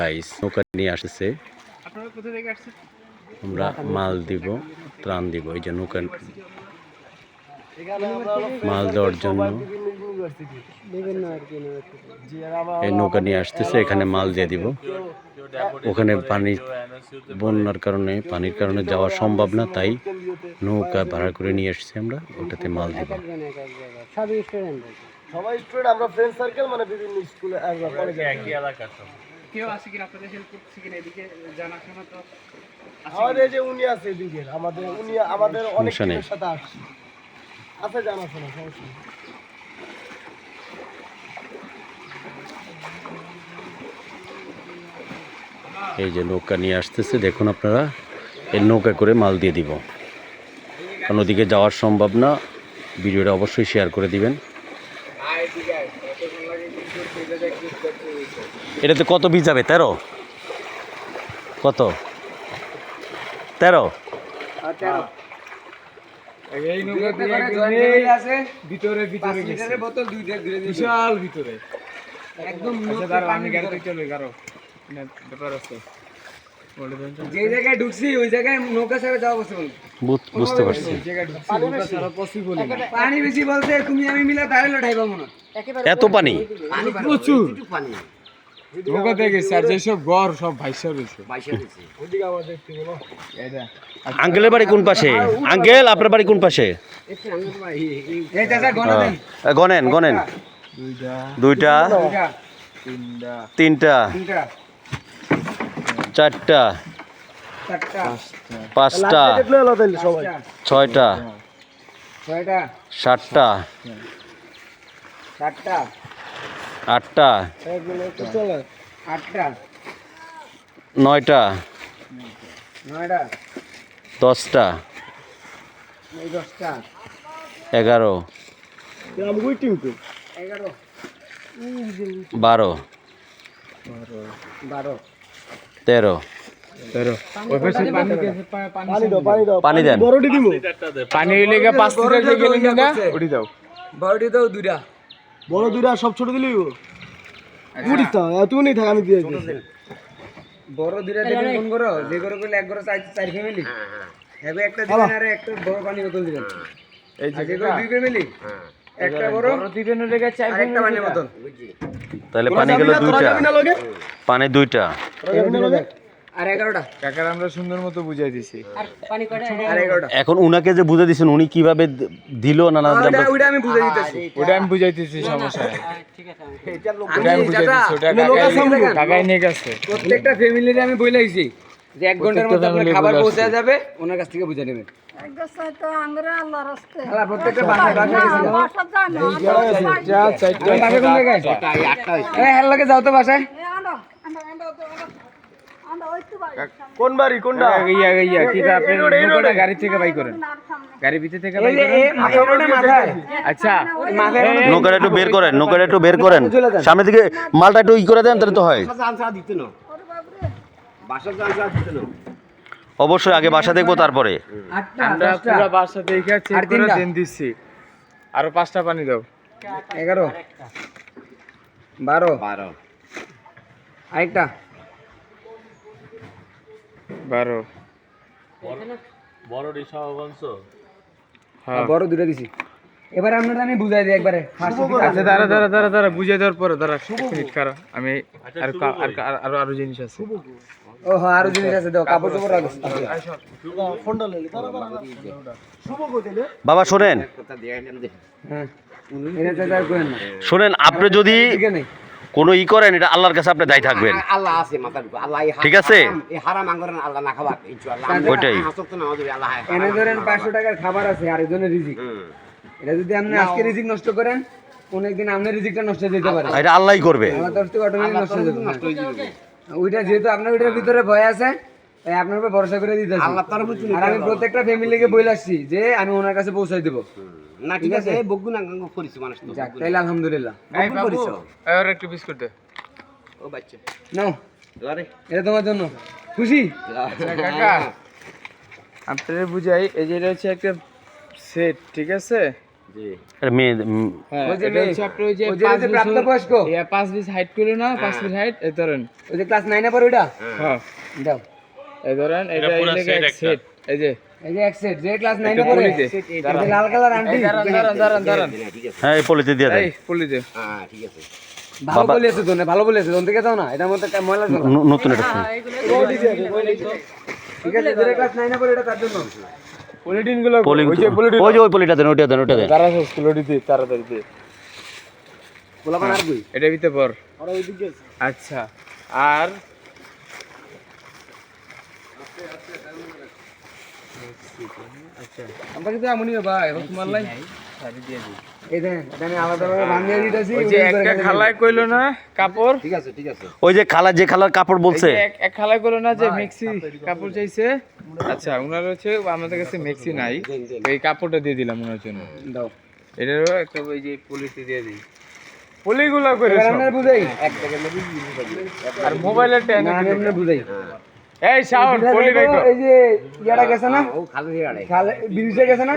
Guys নৌকা নিয়ে আসছে আপনারা কোথা থেকে আসছেন? আমরা মাল দিব ত্রাণ দিব এই যে নৌকা মাল দেওয়ার জন্য। এই নৌকা নিয়ে আসতেছে এখানে মাল দিয়ে দিব। ওখানে পানি বন্যার কারণে পানির কারণে যাওয়া সম্ভব না তাই নৌকা ভাড়া করে নিয়ে এসেছি আমরা ওটাতে মাল দিব। সবাই স্টুডেন্ট আমরা ফ্রেন্ড সার্কেল মানে বিভিন্ন স্কুলে কেউ আছে কিনা আপনাদের হেল্প করছে কিনা এদিকে জানাশোনা তো আমাদের এই যে উনি আছে এদিকে আমাদের উনি আমাদের অনেক টিমের সাথে আসছে। আছে জানাশোনা সমস্যা এই যে নৌকা নিয়ে আসতেছে দেখুন আপনারা এই নৌকা করে মাল দিয়ে দিব। কারণ ওদিকে যাওয়ার সম্ভব না ভিডিওটা অবশ্যই শেয়ার করে দিবেন। এটাতে কত বীজ যাবে? তেরো? কত? তেরো? ভিতরে ভিতরে বোতল বিশাল ভিতরে। একদম আচ্ছা দাঁড়াও চলে গাড়ো। ব্যাপার আছে। যে জায়গায় ঢুকছি ওই জায়গায় নৌকা ছাড়া যাওয়া পসিবল বুঝতে পারছি। পানি বেশি। বলতে তুমি আমি মিলে তাহলে লড়াই পাবো না। এত পানি প্রচুর। গেছে আর যেসব গড় সব ভাইসা রয়েছে। আঙ্কেলের বাড়ি কোন পাশে? আঙ্কেল আপনার বাড়ি কোন পাশে? গনেন গনেন দুইটা। দুইটা। দুইটা তিনটা। তিনটা। তিনটা। চারটা। পাঁচটা। ছয়টা। সাতটা। আটটা। নয়টা। দশটা। এগারো। তো বারো। বারো। তেরো। পানি পানি পানি দাও পানি দাও পানি দেন। পানি পাঁচ লিটার না দাও। দুইটা। বড় দুইটা সব ছোট দিলেই উঠিস তো তুমি নেই থাক আমি দিয়ে দিচ্ছি বড় দুইটা দিবেন কোন করো যে করো করলে এক করো চার চার ফ্যামিলি হবে একটা দিবেন আর একটা বড় পানি বোতল দিবেন। এই যে দুই ফ্যামিলি একটা বড় দিবেন লেগে চাই আর একটা পানির বোতল। তাহলে পানি গেল দুইটা। পানি দুইটা। এখন উনাকে যে বুঝে দিছেন উনি কীভাবে দিল না না ওইটা আমি বুঝে দিতেছি। ওটা আমি বুঝাইতেছি সমস্যা। ওটা ওটা প্রত্যেকটা ফ্যামিলির আমি যে এক ঘণ্টার মধ্যে আপনার খাবার পৌঁছে যাবে ওনার কাছ থেকে বুঝে নেবেন। লাগে যাও তো বাসায়? কোন বাড়ি কোনটা? ইয়া ইয়া কি আপনি নৌকাটা গাড়ি থেকে বাই করেন। গাড়ি ভিতর থেকে বাই করেন। এই মাথায় ওটা মাথায়। আচ্ছা। মাথায় নৌকাটা একটু বের করেন নৌকাটা একটু বের করেন। সামনে দিকে মালটা একটু ই করে দেন তাহলে তো হয়। অবশ্যই আগে বাসা দেখব তারপরে। আমরা পুরো বাসা দেখে চেক করে তিনটা। দেন আরও পাঁচটা পানি দাও। এগারো। বারো। বারো। আরেকটা। বারো। হ্যাঁ। বড় দুটো দিছি। এবার আপনারা আমি বুঝাই দিই একবারে। আচ্ছা দাঁড়া দাঁড়া দাঁড়া দাঁড়া বুঝিয়ে দেওয়ার পরে দাঁড়া মিনিট কারও। আমি আর আর আরও আরও জিনিস আছে। ও হ্যাঁ আরও জিনিস আছে দাও কাপড় চোপড় রাখো। ফোনটা বাবা শোনেন। হ্যাঁ শোনেন আপনি যদি কোনো ই করেন এটা আল্লাহর কাছে আপনি দায়ী থাকবেন। আল্লাহ আছে আল্লাহ ঠিক আছে? এই হারাম আঙ্গরেন আল্লাহ না খাবার ইনশাআল্লাহ। ওইটাই। না আমাদের আল্লাহ এনে ধরেন পাঁচশো টাকার খাবার আছে আরেকজনের রিজিক। এটা যদি আপনি আজকে রিজিক নষ্ট করেন অনেকদিন আপনার রিজিকটা নষ্ট হয়ে যেতে পারে। এটা আল্লাহই করবে। আমার তরফ থেকে অটোমেটিক নষ্ট হয়ে যাবে ওইটা যেহেতু আপনার ওইটার ভিতরে ভয় আছে তাই আপনার উপর ভরসা করে আল্লাহ উপর আর আমি প্রত্যেকটা ফ্যামিলিকে বলে আসছি যে আমি ওনার কাছে পৌঁছাই দেবো। না ঠিক আছে এই বগুন আঙ্গ করিস মানুষ তো। যাক তাইলে আলহামদুলিল্লাহ। এই বাবু আর একটু বিস্কুট দে। ও বাচ্চা। নাও। আরে এটা তোমার জন্য। খুশি? আচ্ছা, কাকা। আপনাদের বুঝাই এই যে এটা হচ্ছে একটা সেট ঠিক আছে? জি। এটা মেয়ে উম, ওই যে এটা মেয়ে, হচ্ছে আপনার ওই যে ওই যে পাঁচ যে বছর- প্রাপ্তবয়স্ক। পাঁচ বিশ হাইট করে না পাঁচ ফিট এই যে ক্লাস নাইনে পড়ে ওইটা? দাও। এই ধরেন এটা এই লেগে এক সেট এই যে। এই যে এক সেট যে ক্লাস নাইনে পড়ে পলিতে। এই যে লাল কালার আন্টি। এই দাঁড়ান দাঁড়ান দাঁড়ান। দাঁড়ান ঠিক আছে এই পলিতে দিয়ে দেন। এই পলিতে। ঠিক আছে। ভালো বলেছে তো ভালো বলেছে। তোন থেকে দাও না এটার মধ্যে ময়লা নতুন এটা ঠিক আছে ক্লাস নাইনে পড়ে এটা তার জন্য। ওই যে পলিটিন ওই যে ওই পলিটা দেন ওইটা দেন ওইটা দেন। তারা শেষ পলিটি দিয়ে তাড়াতাড়ি দিয়ে গোলাপান আর কই এটা ভিতরে পর। আচ্ছা আর? আমরা কিন্তু এমনই ভাই এখন তোমার লাই এই দেন এটা আমি আলাদাভাবে বানিয়ে দিতেছি ওই যে একটা খালায় কইলো না কাপড়? ঠিক আছে ঠিক আছে। ওই যে খালা যে খালার কাপড় বলছে। এক- এক খালায় কইলো না যে মিক্সি কাপড় চাইছে। আচ্ছা ওনার হচ্ছে আমাদের কাছে মেক্সি নাই। এই কাপড়টা দিয়ে দিলাম ওনার জন্য। দাও। এটারও একটা ওই যে পলিতে দিয়ে দিই। পলিগুলো করে এবার বুঝাই। আর মোবাইলের ট্যান না বুঝাই। এই সাউন্ড পলি দেখো এই যে ইয়াটা গেছে না? ও খালি ব্রিজে গেছে না?